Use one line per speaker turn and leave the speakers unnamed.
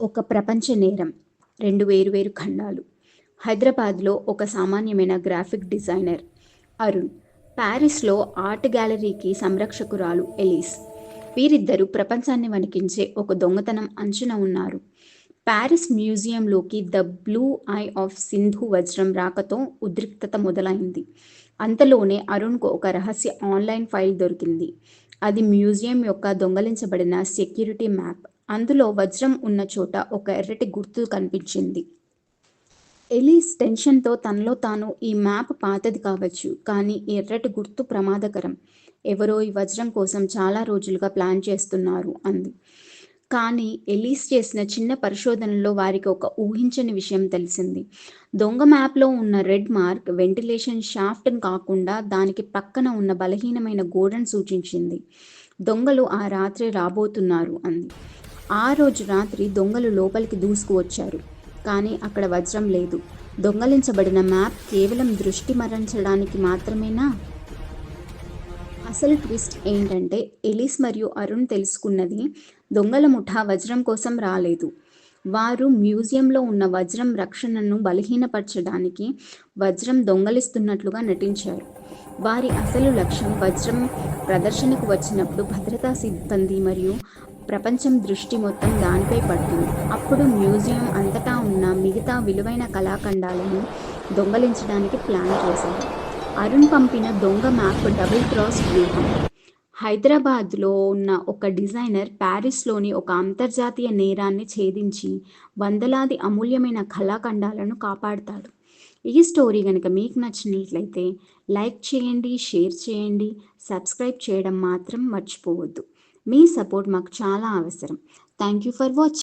ఒక ప్రపంచ నేరం రెండు వేరువేరు ఖండాలు. హైదరాబాద్లో ఒక సామాన్యమైన గ్రాఫిక్ డిజైనర్ అరుణ్. ప్యారిస్లో ఆర్ట్ గ్యాలరీకి సంరక్షకురాలు ఎలీస్. వీరిద్దరూ ప్రపంచాన్ని వణికించే ఒక దొంగతనం అంచున ఉన్నారు. Paris మ్యూజియంలోకి the blue eye of Sindhu వజ్రం రాకతో ఉద్రిక్తత మొదలైంది. అంతలోనే అరుణ్కు ఒక రహస్య ఆన్లైన్ ఫైల్ దొరికింది. అది మ్యూజియం యొక్క దొంగలించబడిన సెక్యూరిటీ మ్యాప్ అందులో వజ్రం ఉన్న చోట ఒక ఎర్రటి గుర్తు కనిపించింది. ఎలీస్ టెన్షన్తో తనలో తాను ఈ మ్యాప్ పాతది కావచ్చు కానీ ఈ ఎర్రటి గుర్తు ప్రమాదకరం. ఎవరో ఈ వజ్రం కోసం చాలా రోజులుగా ప్లాన్ చేస్తున్నారు అంది. కానీ ఎలీస్ చేసిన చిన్న పరిశోధనలో వారికి ఒక ఊహించని విషయం తెలిసింది. దొంగ మ్యాప్లో ఉన్న రెడ్ మార్క్ వెంటిలేషన్ షాఫ్ట్ని కాకుండా దానికి పక్కన ఉన్న బలహీనమైన గోడను సూచించింది. దొంగలు ఆ రాత్రి రాబోతున్నారు అంది. ఆ రోజు రాత్రి దొంగలు లోపలికి దూసుకువచ్చారు కానీ అక్కడ వజ్రం లేదు. దొంగలించబడిన మ్యాప్ కేవలం దృష్టి మరణించడానికి మాత్రమేనా? అసలు ట్విస్ట్ ఏంటంటే ఎలిస్ మరియు అరుణ్ తెలుసుకున్నది దొంగల ముఠా వజ్రం కోసం రాలేదు. వారు మ్యూజియంలో ఉన్న వజ్రం రక్షణను బలహీనపరచడానికి వజ్రం దొంగలిస్తున్నట్లుగా నటించారు. వారి అసలు లక్ష్యం వజ్రం ప్రదర్శనకు వచ్చినప్పుడు భద్రతా సిబ్బంది మరియు ప్రపంచం దృష్టి మొత్తం దానిపై పడుతుంది. అప్పుడు మ్యూజియం అంతటా ఉన్న మిగతా విలువైన కళాఖండాలను దొంగలించడానికి ప్లాన్ చేశారు. అరుణ్ పంపిన దొంగ మ్యాప్ డబుల్ క్రాస్ వ్యూహం హైదరాబాద్లో ఉన్న ఒక డిజైనర్ ప్యారిస్లోని ఒక అంతర్జాతీయ నేరాన్ని ఛేదించి వందలాది అమూల్యమైన కళాఖండాలను కాపాడతాడు. ఈ స్టోరీ కనుక మీకు నచ్చినట్లయితే లైక్ చేయండి షేర్ చేయండి సబ్స్క్రైబ్ చేయడం మాత్రం మర్చిపోవద్దు. మీ సపోర్ట్ మాకు చాలా అవసరం. Thank you for watching